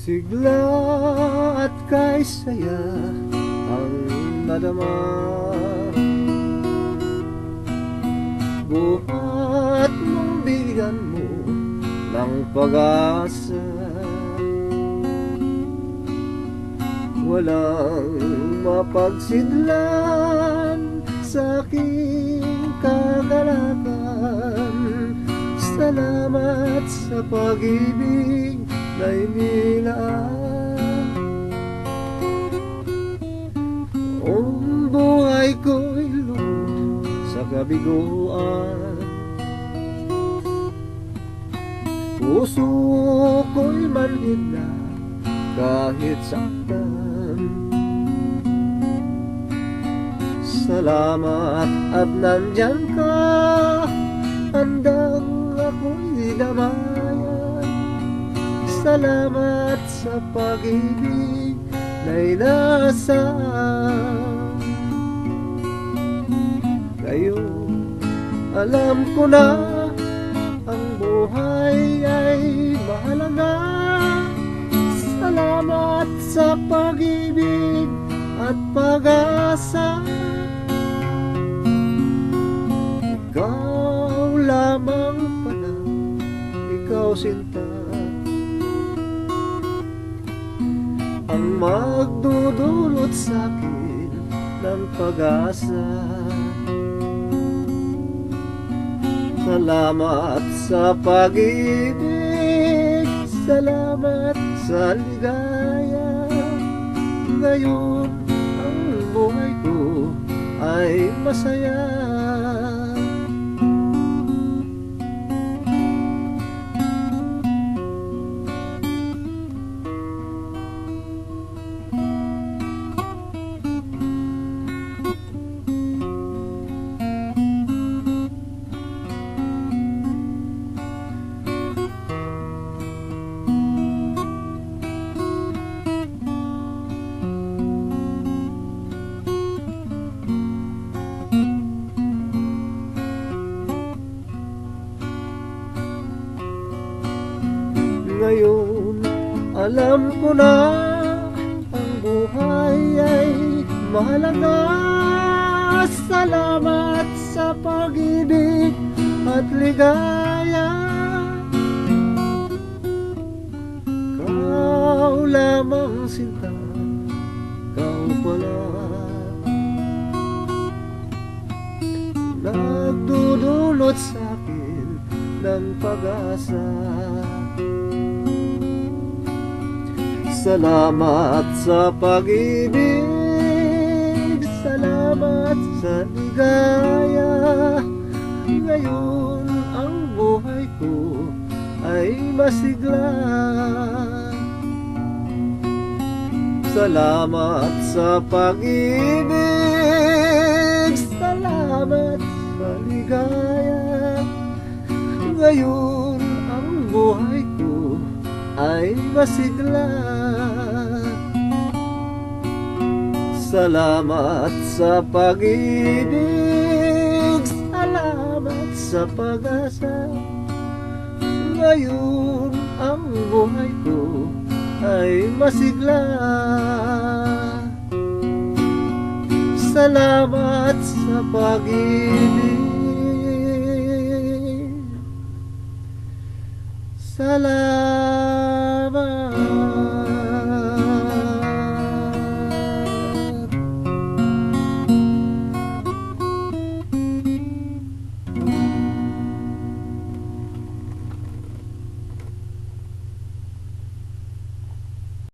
Sigla at kay saya ang nadama Buhat mong bigyan mo ng pag-asa. Walang mapagsidlan sa aking kagalakan. Salamat sa pag-ibig na inilaan. Ang buhay ko'y lungkot sa kabiguan Puso ko'y manhid na kahit saktan. Salamat at nandyan ka Handang ako'y damayan Salamat sa pag-ibig na inasaan Ngayon alam ko na ang buhay. ay mahalaga Salamat sa pag-ibig at pag-asa. Ikaw lamang pala, ikaw sinta. Ang magdudulot sa akin ng pag-asa. Salamat sa pag-ibig Salamat sa ligaya. Ngayon ang buhay ko ay masaya alam ko na ang buhay ay mahalaga. Salamat sa pag-ibig at ligaya. Kau lamang sinta, kau pala. Nagdudulot sa ng pag-asa Salamat sa pag-ibig. Salamat sa ligaya. Ngayon ang buhay ko ay masigla. Salamat sa pag-ibig. Salamat sa ligaya. Ngayon ang buhay ko ay masigla Salamat sa pag-ibig. Salamat sa pag-asa. Ngayon ang buhay ko ay masigla. Salamat sa pag-ibig. Salamat